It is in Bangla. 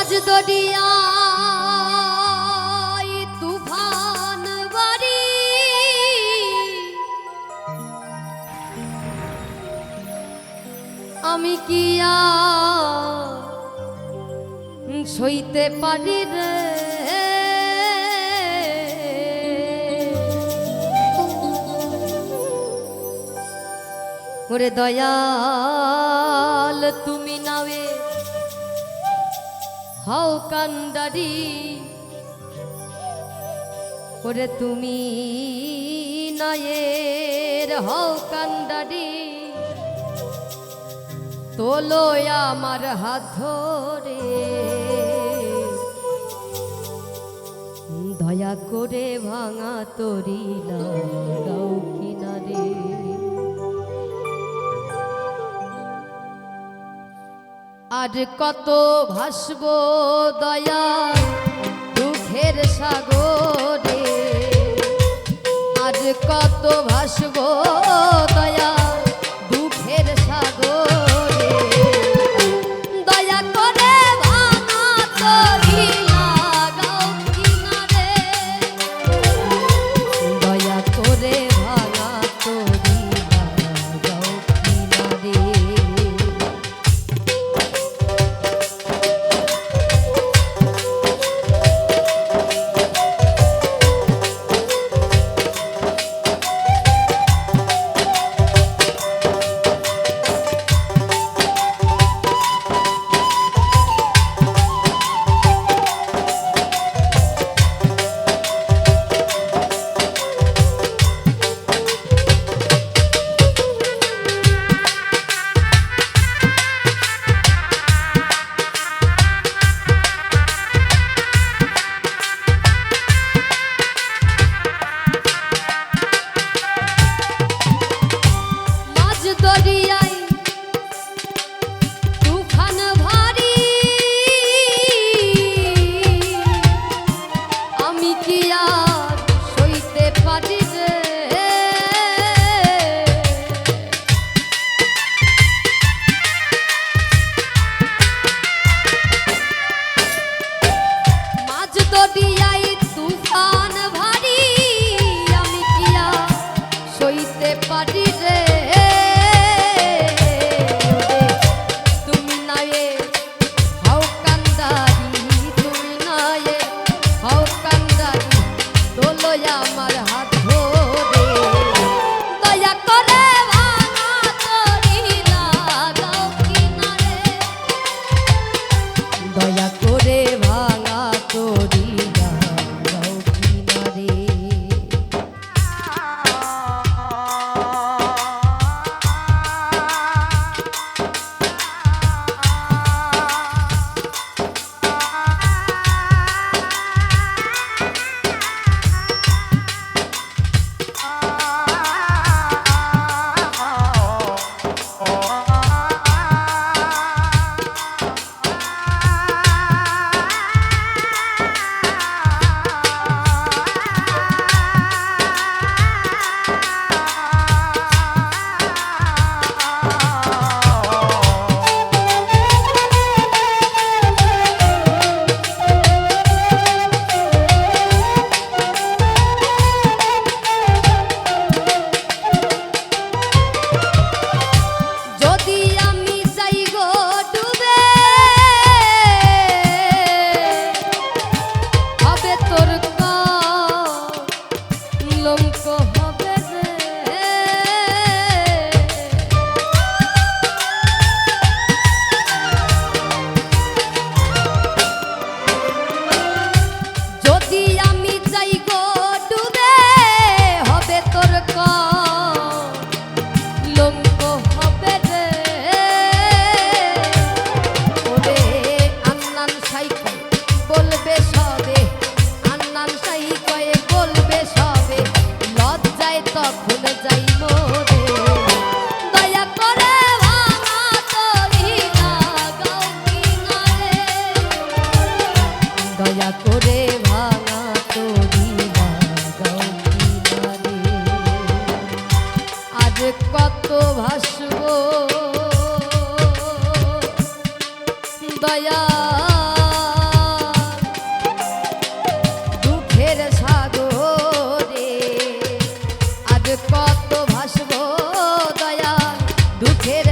মাঝ দরিয়ায় তুফান বাড়ি। আমি কি আর সইতে পারি রে? ওরে দয়াল তুমি নাওয়ে হাও কান্দারি, ওরে তুমি নায়ের হাও কান্দারি, তোলো আমার হাত ধরে। দয়া করে ভাঙা তরি লাগাও কিনারে। আর কত ভাসব দয়া দুঃখের সাগরে। আর কত ভাসব আমার দয়া দুঃখের সাগরে আজ কত ভাসব দয়া দুঃখের